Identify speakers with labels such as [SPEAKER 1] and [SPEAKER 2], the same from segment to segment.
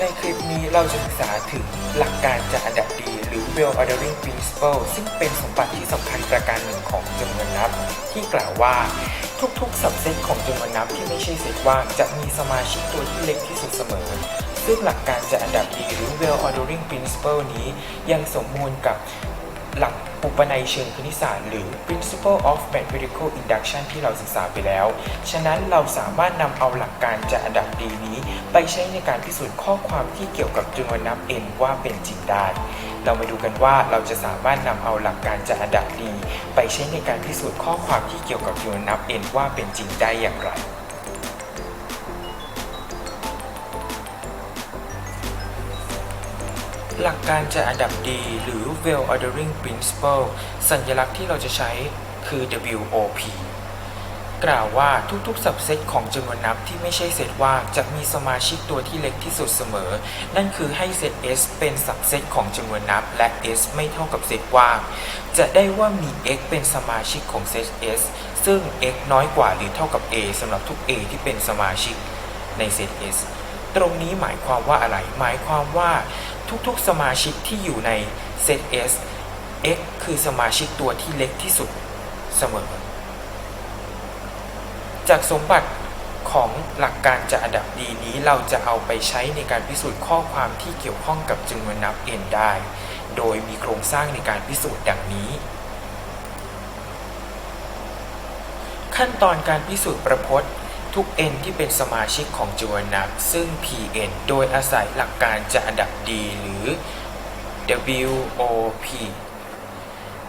[SPEAKER 1] ในคลิปนี้เราจะศึกษาถึงหลักการจัดอันดับดี หรือ well ordering principle ซึ่งเป็นสมบัติที่สำคัญประการหนึ่งของจำนวนนับ ที่กล่าวว่าทุกๆ สับเซตของจำนวนนับที่ไม่ใช่เซตว่างจะมีสมาชิกตัวที่เล็กที่สุดเสมอ ซึ่งหลักการจัดอันดับดี หรือ well ordering principle นี้ยังสมมูลกับ หลักอุปนัยเชิงคณิตศาสตร์หรือ principle of mathematical induction ที่เราศึกษาไปแล้ว ฉะนั้นเราสามารถนำเอาหลักการจัดอันดับดีนี้ ไปใช้ในการพิสูจน์ข้อความที่เกี่ยวกับจำนวนนับ n ว่าเป็นจริงได้ เรามาดูกันว่าเราจะสามารถนำเอาหลักการจัดอันดับดี ไปใช้ในการพิสูจน์ข้อความที่เกี่ยวกับจำนวนนับ n ว่าเป็นจริงได้อย่างไร หลักการจัดอันดับดีหรือ well ordering principle สัญลักษณ์ที่เราจะใช้คือ WOP กล่าวว่าทุกๆสับเซตของจำนวนนับที่ไม่ใช่เซตว่างจะมีสมาชิกตัวที่เล็กที่สุดเสมอ นั่นคือให้เซต S เป็นสับเซตของจำนวนนับ และ S ไม่เท่ากับเซตว่าง จะได้ว่ามี x เป็นสมาชิกของเซต S ซึ่ง x น้อยกว่าหรือเท่ากับ a สำหรับทุก a ที่เป็นสมาชิกในเซต S ตรงนี้หมายความว่าอะไร หมายความว่า ทุกๆ สมาชิกที่อยู่ในเซต S x คือสมาชิกตัวที่เล็กที่สุดเสมอ จากสมบัติของหลักการจัดอันดับดีนี้เราจะเอาไปใช้ในการพิสูจน์ข้อความที่เกี่ยวข้องกับจำนวนนับ n ได้ โดยมีโครงสร้างในการพิสูจน์ดังนี้ ขั้นตอนการพิสูจน์ประพจน์ ทุก n ที่เป็นสมาชิกของจำนวนนับซึ่ง pn โดยอาศัยหลักการจัดอันดับดีหรือ WOP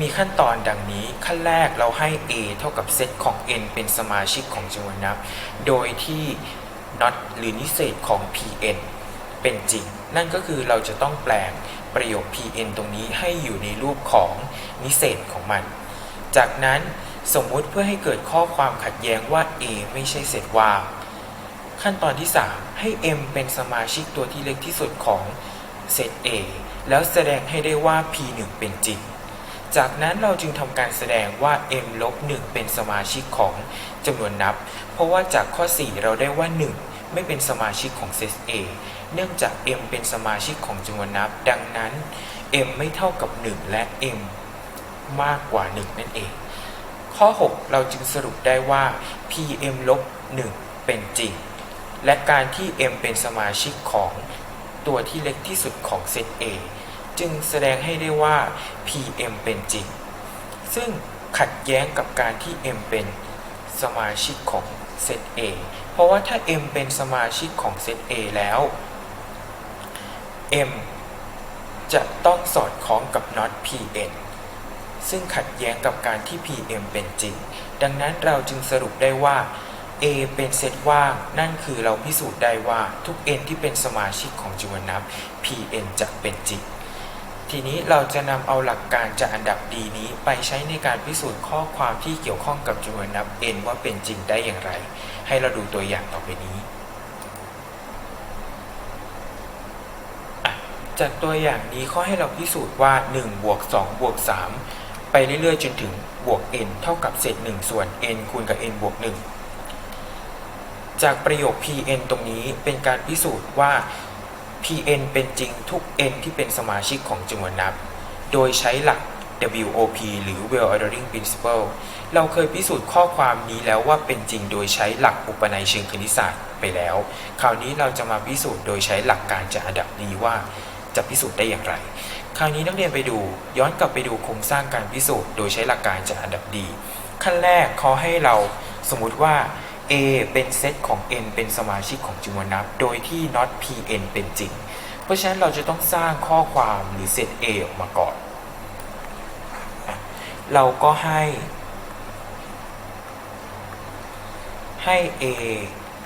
[SPEAKER 1] มีขั้นตอนดังนี้ขั้นแรกเราให้ a เท่ากับเซตของ n เป็นสมาชิกของจำนวนนับโดยที่ not หรือนิเศษของ pn เป็นจริง นั่นก็คือเราจะต้องแปลงประโยค pn ตรงนี้ให้อยู่ในรูปของนิเศษของมัน จากนั้น สมมุติเพื่อให้เกิดข้อความขัดแย้งว่า a ไม่ใช่เซตว่างขั้นตอนที่ 3 ให้ m เป็นสมาชิกตัวที่เล็กที่สุดของเซต a แล้วแสดงให้ได้ว่า p1 เป็นจริง จากนั้นเราจึงทำการแสดงว่า m ลบ1เป็นสมาชิกของจำนวนนับ เพราะว่าจากข้อ 4 เราได้ว่า 1 ไม่เป็นสมาชิกของเซต A เนื่องจาก m เป็นสมาชิกของจำนวนนับ ดังนั้น m ไม่เท่ากับ 1 และ m มากกว่า 1 นั่นเอง ข้อ 6 เราจึงสรุปได้ว่า pm ลบ1เป็นจริง และการที่ m เป็นสมาชิกของตัวที่เล็กที่สุดของเซต A จึงแสดงให้ได้ว่า PM เป็นจริง ซึ่งขัดแย้งกับการที่ M เป็นสมาชิกของเซต A เพราะว่าถ้า M เป็นสมาชิกของเซต A แล้ว M จะต้องสอดคล้องกับ not PN ซึ่งขัดแย้งกับการที่ PM เป็นจริง ดังนั้นเราจึงสรุปได้ว่า A เป็นเซตว่าง นั่นคือเราพิสูจน์ได้ว่าทุก n ที่เป็นสมาชิกของจำนวนนับ Pn จะเป็นจริง ทีนี้เราจะนำเอาหลักการจากอันดับดีนี้ไปใช้ในการพิสูจน์ข้อความที่เกี่ยวข้องกับจำนวนนับ n ว่าเป็นจริงได้อย่างไร ให้เราดูตัวอย่างต่อไปนี้ จากตัวอย่างนี้ข้อให้เราพิสูจน์ว่า1บวก2บวก3 ไปเรื่อยๆ จนถึงบวก n เท่ากับเศษ1ส่วน n คูณกับ n บวก 1 จากประโยค pn ตรงนี้เป็นการพิสูจน์ว่า pn เป็นจริงทุก n ที่เป็นสมาชิกของจำนวนนับ โดยใช้หลัก WOP หรือ well ordering principle เราเคยพิสูจน์ข้อความนี้แล้วว่าเป็นจริงโดยใช้หลักอุปนัยเชิงคณิตศาสตร์ไปแล้ว คราวนี้เราจะมาพิสูจน์โดยใช้หลักการจัดอันดับดีว่า จะพิสูจน์ได้อย่างไร คราวนี้นักเรียนไปดูย้อนกลับไปดูโครงสร้างการพิสูจน์โดยใช้หลักการจัดอันดับดี ขั้นแรกเขาให้เราสมมุติว่า A เป็นเซตของ n เป็นสมาชิกของจำนวนนับ โดยที่ not pn เป็นจริง เพราะฉะนั้นเราจะต้องสร้างข้อความหรือเซต A ออกมาก่อน เราก็ให้ให้ A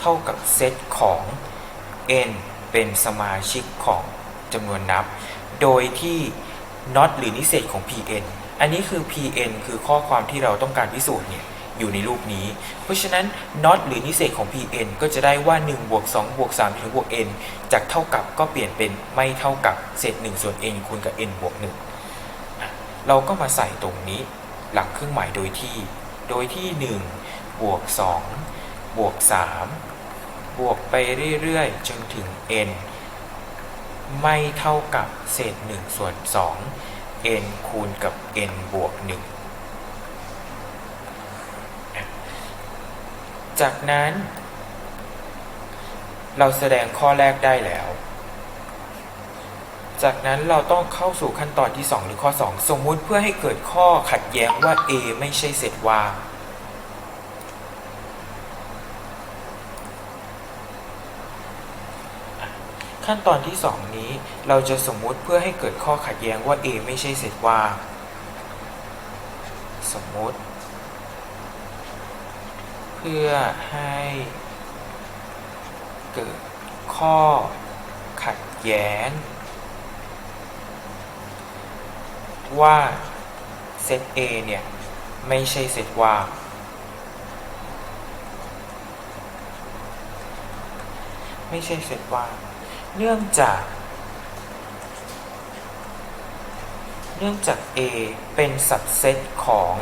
[SPEAKER 1] เท่ากับเซตของ n เป็นสมาชิกของ จำนวนนับ โดยที่ not หรือนิเศษของ pn อันนี้คือ pn คือข้อความที่เราต้องการพิสูจน์เนี่ยอยู่ในรูปนี้ เพราะฉะนั้น not หรือนิเศษของ pn ก็จะได้ว่า1บวก2บวก3ถึงบวก n จากเท่ากับก็เปลี่ยนเป็นไม่เท่ากับเศษ1ส่วน n คูณกับ n บวก1อะเราก็มาใส่ตรงนี้หลังเครื่องหมายโดยที่ โดยที่ 1 บวก 2 บวก 3 บวกไปเรื่อยๆ จนถึง n ไม่เท่ากับเศษ1ส่วน2 n คูณกับ n บวก 1 จากนั้น เราแสดงข้อแรกได้แล้ว จากนั้นเราต้องเข้าสู่ขั้นตอนที่ 2 หรือข้อ 2 สมมุติเพื่อให้เกิดข้อขัดแย้งว่า A ไม่ใช่เซตว่าง ขั้นตอนที่ 2 นี้เราจะสมมุติเพื่อให้เกิดข้อขัดแย้งว่า A ไม่ใช่เซตว่างสมมุติ เพื่อให้เกิดข้อขัดแย้ง ว่าเซต A เนี่ย ไม่ใช่เซตว่างไม่ใช่เซตว่าง เนื่องจาก เนื่องจาก A เป็นสับเซตของ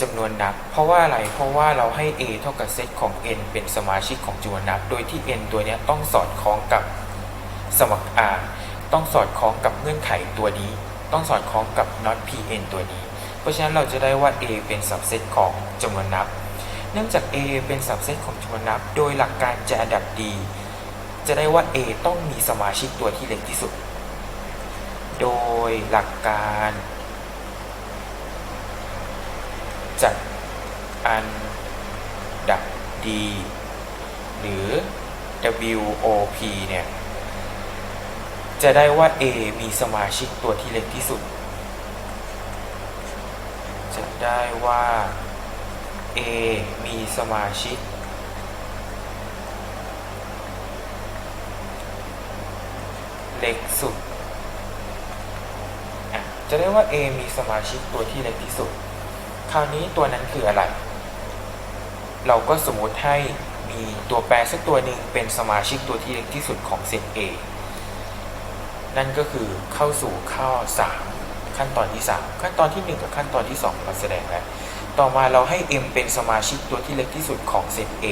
[SPEAKER 1] จำนวนนับ เพราะว่าอะไร เพราะว่าเราให้ A เท่ากับเซตของ n เป็นสมาชิกของจำนวนนับ โดยที่ n ตัวนี้ต้องสอดคล้องกับสมการ ต้องสอดคล้องกับเงื่อนไขตัวนี้ ต้องสอดคล้องกับ not pn ตัวนี้ เพราะฉะนั้นเราจะได้ว่า A เป็นสับเซตของจำนวนนับ เนื่องจาก A เป็นสับเซตของจำนวนนับ โดยหลักการจะดับดี จะได้ว่า A ต้องมีสมาชิกตัวที่เล็กที่สุด โดยหลักการจัดอันดับดีหรือ WOP เนี่ย จะได้ว่า A มีสมาชิกตัวที่เล็กที่สุด จะได้ว่า A มีสมาชิก เล็ก สุด จะได้ว่า A มีสมาชิกตัวที่เล็กที่สุด คราวนี้ตัวนั้นคืออะไร เราก็สมมติให้มีตัวแปรสักตัวหนึ่งเป็นสมาชิกตัวที่เล็กที่สุดของเซต A นั่นก็คือเข้าสู่ข้อ 3 ขั้นตอนที่ 3 ขั้นตอนที่ 1 กับขั้นตอนที่ 2 เราแสดงแล้ว ต่อมาเราให้ M เป็นสมาชิกตัวที่เล็กที่สุดของเซต A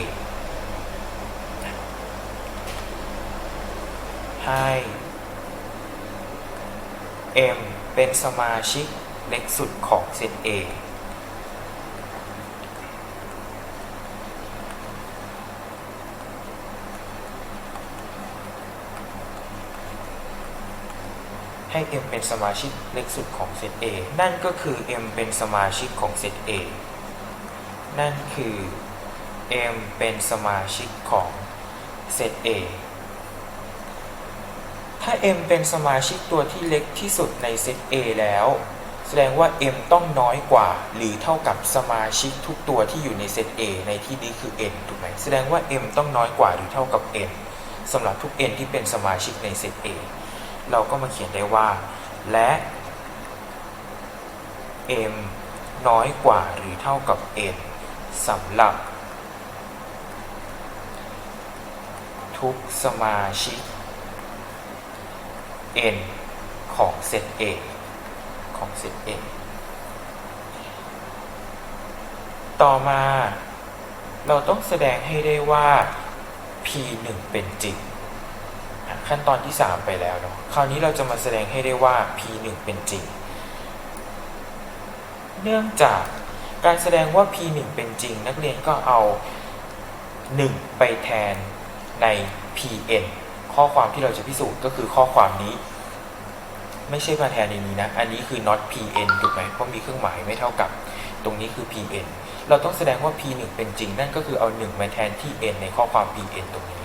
[SPEAKER 1] ให้ M เป็นสมาชิกเล็กสุดของเซต A ให้ M เป็นสมาชิกเล็กสุดของเซต A นั่นก็คือ M เป็นสมาชิกของเซต A นั่นคือ M เป็นสมาชิกของเซต A ถ้า M เป็นสมาชิกตัวที่เล็กที่สุดในเซต A แล้ว แสดงว่า M ต้องน้อยกว่า หรือเท่ากับสมาชิกทุกตัวที่อยู่ในเซต A ในที่นี้คือ n ถูกไหมแสดงว่า M ต้องน้อยกว่าหรือเท่ากับ n สำหรับทุก n ที่เป็นสมาชิกในเซต A เราก็มาเขียนได้ว่า และ m น้อยกว่าหรือเท่ากับ n สำหรับ ทุกสมาชิก n ของเซต A ของเซต A ต่อมาเราต้องแสดงให้ได้ว่า p1 เป็นจริง ขั้นตอนที่ 3 ไปแล้วเนาะคราวนี้เราจะมาแสดงให้ได้ว่า p1 เป็นจริง เนื่องจากการแสดงว่า p1 เป็นจริง นักเรียนก็เอา 1 ไปแทนใน pn ข้อความที่เราจะพิสูจน์ก็คือข้อความนี้ ไม่ใช่มาแทนในนี้นะ อันนี้คือ not pn ถูกไหมเพราะมีเครื่องหมายไม่เท่ากับ ตรงนี้คือ pn เราต้องแสดงว่า p1 เป็นจริง นั่นก็คือเอา 1 มาแทนที่ n ในข้อความ pn ตรงนี้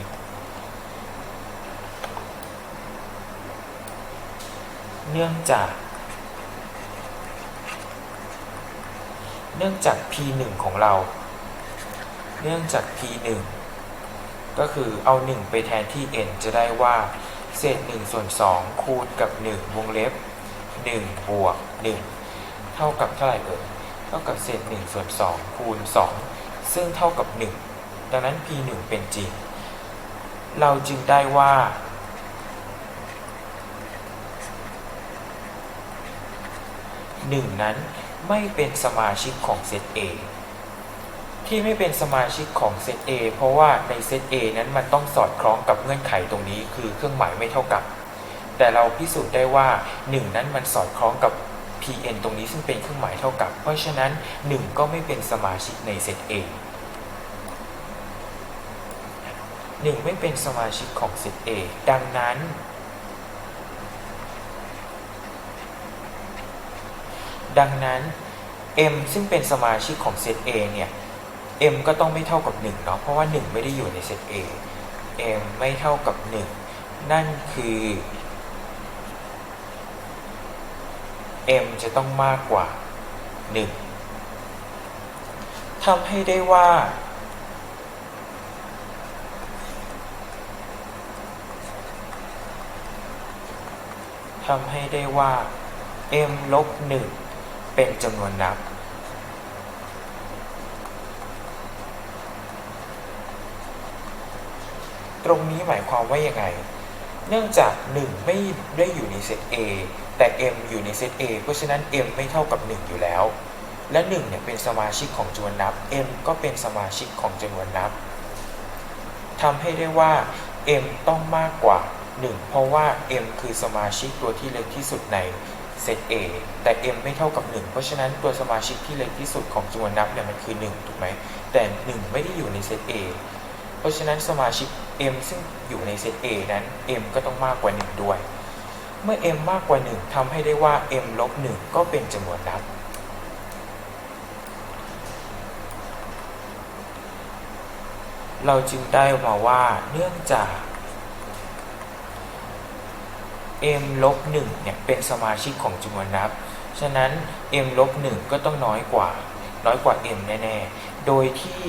[SPEAKER 1] เนื่องจาก เนื่องจาก p1 ของเรา เนื่องจาก p1 ก็คือเอา 1 ไปแทนที่ n จะได้ว่า เศษ1ส่วน2คูณกับ 1 วงเล็บ1บวก1เท่ากับเท่าไหร่เอ่ยเท่ากับเศษ1ส่วน2คูณ 2 ซึ่งเท่ากับ 1 ดังนั้น p1 เป็นจริง เราจึงได้ว่า 1 นั้นไม่เป็นสมาชิกของเซต A ที่ไม่เป็นสมาชิกของเซต A เพราะว่าในเซต A นั้นมันต้องสอดคล้องกับเงื่อนไขตรงนี้ คือเครื่องหมายไม่เท่ากับ แต่เราพิสูจน์ได้ว่า 1 นั้นมันสอดคล้องกับ pn ตรงนี้ซึ่งเป็นเครื่องหมายเท่ากับ เพราะฉะนั้น 1 ก็ไม่เป็นสมาชิกในเซต A 1 ไม่เป็นสมาชิกของเซต A ดังนั้นดังนั้น m ซึ่งเป็นสมาชิกของเซต A เนี่ย m ก็ต้องไม่เท่ากับ1เนาะเพราะว่า 1 ไม่ได้อยู่ในเซต A m ไม่เท่ากับ 1 นั่นคือ m จะต้องมากกว่า 1ทำให้ได้ว่า ทำให้ได้ว่า m ลบ 1 เป็นจำนวนนับ ตรงนี้หมายความว่ายังไง เนื่องจาก 1 ไม่ได้อยู่ในเซต A แต่ m อยู่ในเซต A เพราะฉะนั้น m ไม่เท่ากับ 1 อยู่แล้ว และ1เนี่ยเป็นสมาชิกของจำนวนนับ m ก็เป็นสมาชิกของจำนวนนับทำให้ได้ว่า m ต้องมากกว่า 1 เพราะว่า m คือสมาชิกตัวที่เล็กที่สุดในเซต A แต่ m ไม่เท่ากับ 1 เพราะฉะนั้นตัวสมาชิกที่เล็กที่สุดของจำนวนนับเนี่ยมันคือ 1 ถูกไหม แต่ 1 ไม่ได้อยู่ในเซต A เพ ราะฉะนั้นสมาชิก m ซึ่งอยู่ในเซต A นั้น m ก็ต้องมากกว่า 1 ด้วย เมื่อ m มากกว่า 1ทำให้ได้ว่า m ลบ1ก็เป็นจำนวนนับ เราจึงได้มาว่าเนื่องจาก m ลบ1เนี่ยเป็นสมาชิกของจำนวนนับ ฉะนั้น m ลบ1ก็ต้องน้อยกว่า น้อยกว่า m แน่ ๆ โดยที่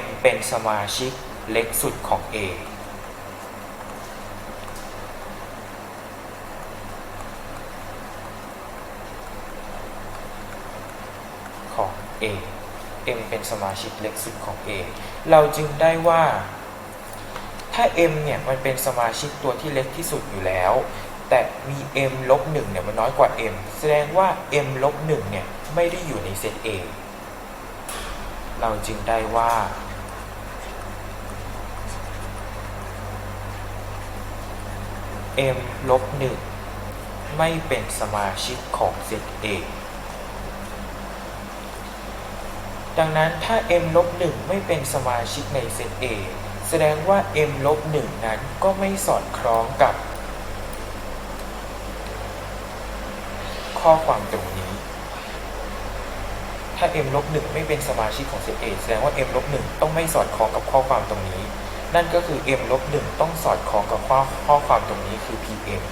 [SPEAKER 1] m เป็นสมาชิกเล็กสุดของ A ของ A m เป็นสมาชิกเล็กสุดของ A เราจึงได้ว่า ถ้า m เนี่ยมันเป็นสมาชิกตัวที่เล็กที่สุดอยู่แล้ว แต่มี m ลบ1เนี่ยมันน้อยกว่า m แสดงว่า m ลบ1เนี่ยไม่ได้อยู่ในเซต A เราจึงได้ว่า m ลบ1ไม่เป็นสมาชิกของเซต A ดังนั้นถ้า m ลบ1ไม่เป็นสมาชิกในเซต A แสดงว่า m ลบ1นั้นก็ไม่สอดคล้องกับ ข้อความตรงนี้ ถ้า m ลบ1ไม่เป็นสมาชิกของเซต A แสดงว่า m ลบ1ต้องไม่สอดคล้องกับข้อความตรงนี้ นั่นก็คือ m ลบ1ต้องสอดคล้องกับข้อข้อความตรงนี้คือ pm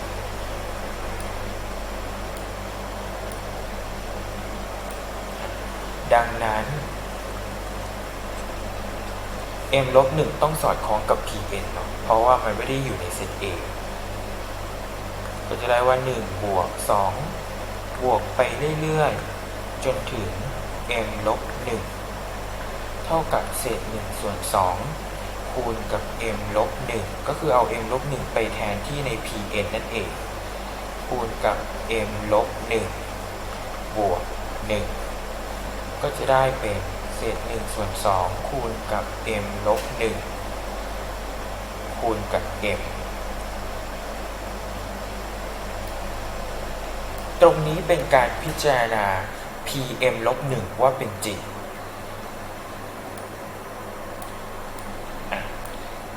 [SPEAKER 1] ดังนั้น m ลบ1ต้องสอดคล้องกับ pn เนาะเพราะว่ามันไม่ได้อยู่ในเซต A ก็จะได้ว่า 1 บวก 2 บวกไปเรื่อย ๆ จนถึง m ลบ1เท่ากับเศษ1ส่วน2คูณกับ m ลบ1ก็คือเอา m ลบ1ไปแทนที่ใน pn นั่นเอง คูณกับ m ลบ1บวก1ก็จะได้เป็นเศษ1ส่วน2คูณกับ m ลบ1คูณกับ m ตรงนี้เป็นการพิจารณา pm ลบ1ว่าเป็นจริง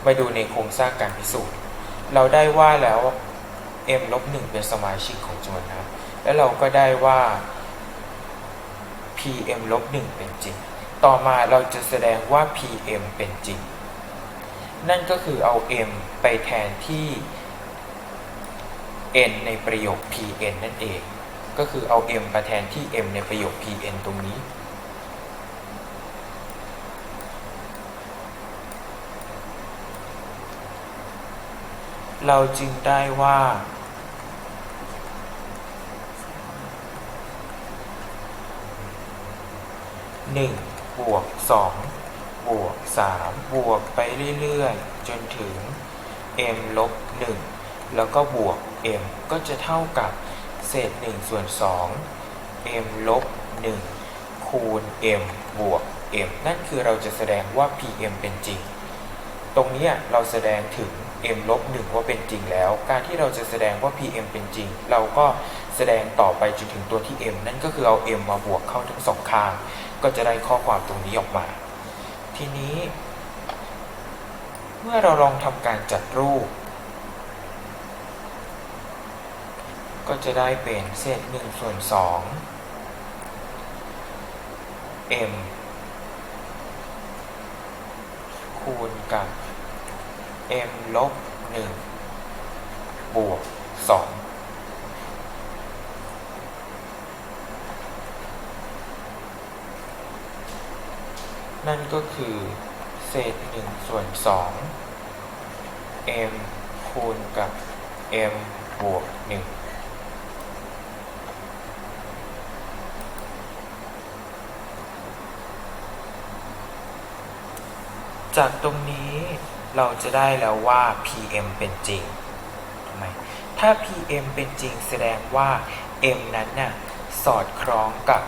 [SPEAKER 1] มาดูในโครงสร้างการพิสูจน์ เราได้ว่าแล้ว m ลบ1เป็นสมาชิกของจำนวนนับแล้วเราก็ได้ว่า pm ลบ1เป็นจริง ต่อมาเราจะแสดงว่า pm เป็นจริง นั่นก็คือเอา m ไปแทนที่ n ในประโยค pn นั่นเอง ก็คือเอา m มาแทนที่ m ในประโยค pn ตรงนี้ เราจึงได้ว่า 1 บวก 2 บวก 3 บวกไปเรื่อยๆ จนถึง m ลบ 1 แล้วก็บวก m ก็จะเท่ากับ เศษ1ส่วน2 m ลบ1คูณ m บวก m นั่นคือเราจะแสดงว่า pm เป็นจริง ตรงนี้เราแสดงถึง m ลบ1ว่าเป็นจริงแล้ว การที่เราจะแสดงว่า pm เป็นจริง เราก็แสดงต่อไปจนถึงตัวที่ m นั่นก็คือเอา m มาบวกเข้าทั้งสองข้าง ก็จะได้ข้อความตรงนี้ออกมา ทีนี้ เมื่อเราลองทำการจัดรูป ก็จะได้เป็นเศษ1ส่วน2 m คูณกับ m ลบ1บวก2นั่นก็คือเศษ1ส่วน2 m คูณกับ m บวก1 จากตรงนี้เราจะได้แล้วว่า PM เป็นจริงทำไมถ้า PM เป็นจริงแสดงว่า M นั้นน่ะสอดคล้องกับ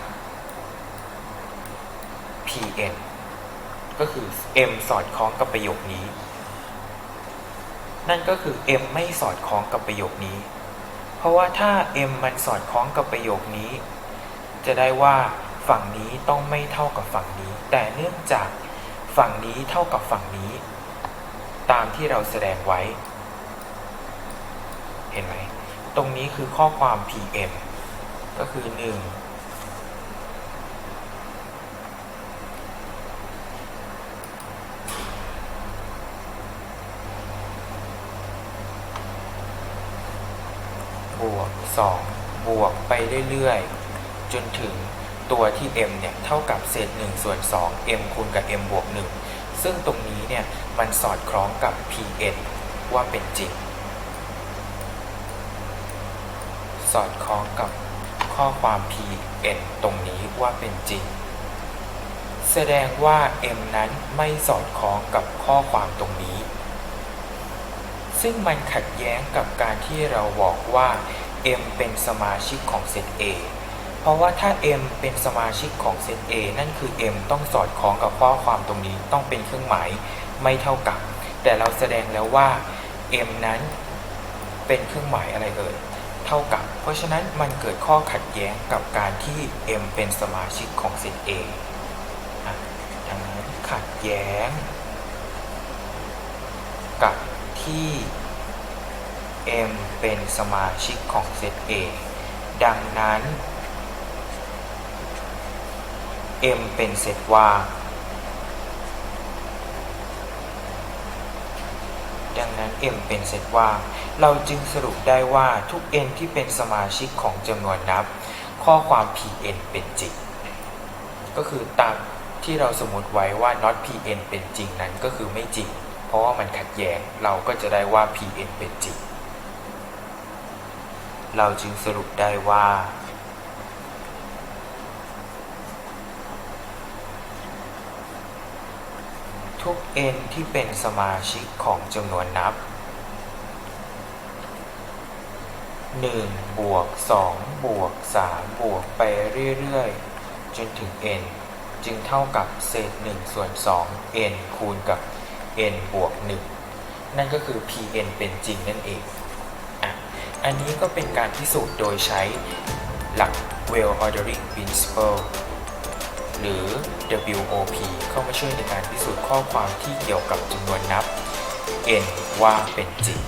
[SPEAKER 1] PM ก็คือ M สอดคล้องกับประโยคนี้ นั่นก็คือ M ไม่สอดคล้องกับประโยคนี้ เพราะว่าถ้า M มันสอดคล้องกับประโยคนี้ จะได้ว่าฝั่งนี้ต้องไม่เท่ากับฝั่งนี้ แต่เนื่องจาก ฝั่งนี้เท่ากับฝั่งนี้ ตามที่เราแสดงไว้ เห็นไหม ตรงนี้คือข้อความ PM ก็คือ 1 บวก 2 บวกไปเรื่อยๆ จนถึง ตัวที่ m เนี่ยเท่ากับเศษ1ส่วน2 m คูณกับ m บวก 1 ซึ่งตรงนี้เนี่ยมันสอดคล้องกับ pn ว่าเป็นจริง สอดคล้องกับข้อความ pn ตรงนี้ว่าเป็นจริง แสดงว่า m นั้นไม่สอดคล้องกับข้อความตรงนี้ ซึ่งมันขัดแย้งกับการที่เราบอกว่า m เป็นสมาชิกของเซต A เพราะว่าถ้า m เป็นสมาชิกของเซต A นั่นคือ m ต้องสอดคล้องกับข้อความตรงนี้ต้องเป็นเครื่องหมายไม่เท่ากับ แต่เราแสดงแล้วว่า m นั้นเป็นเครื่องหมายอะไรเอ่ยเท่ากับ เพราะฉะนั้นมันเกิดข้อขัดแย้งกับการที่ m เป็นสมาชิกของเซต A ดังนั้นขัดแย้ง กับที่ m เป็นสมาชิกของเซต A ดังนั้น m เป็นเซตว่างดังนั้น m เป็นเซตว่างเราจึงสรุปได้ว่าทุก n ที่เป็นสมาชิกของจำนวนนับ ข้อความ pn เป็นจริง ก็คือตามที่เราสมมติไว้ว่า not pn เป็นจริงนั้นก็คือไม่จริง เพราะว่ามันขัดแย้ง เราก็จะได้ว่า pn เป็นจริง เราจึงสรุปได้ว่า ทุก n ที่เป็นสมาชิกของจำนวนนับ 1 บวก 2 บวก 3 บวกไปเรื่อยๆ จนถึง n จึงเท่ากับเศษ 1 ส่วน 2 n คูณกับ n บวก 1 นั่นก็คือ pn เป็นจริงนั่นเองอะอันนี้ก็เป็นการพิสูจน์โดยใช้หลัก well ordering principle หรือ WOP เข้ามาช่วยในการพิสูจน์ข้อความที่เกี่ยวกับจำนวนนับ n ว่าเป็นจริง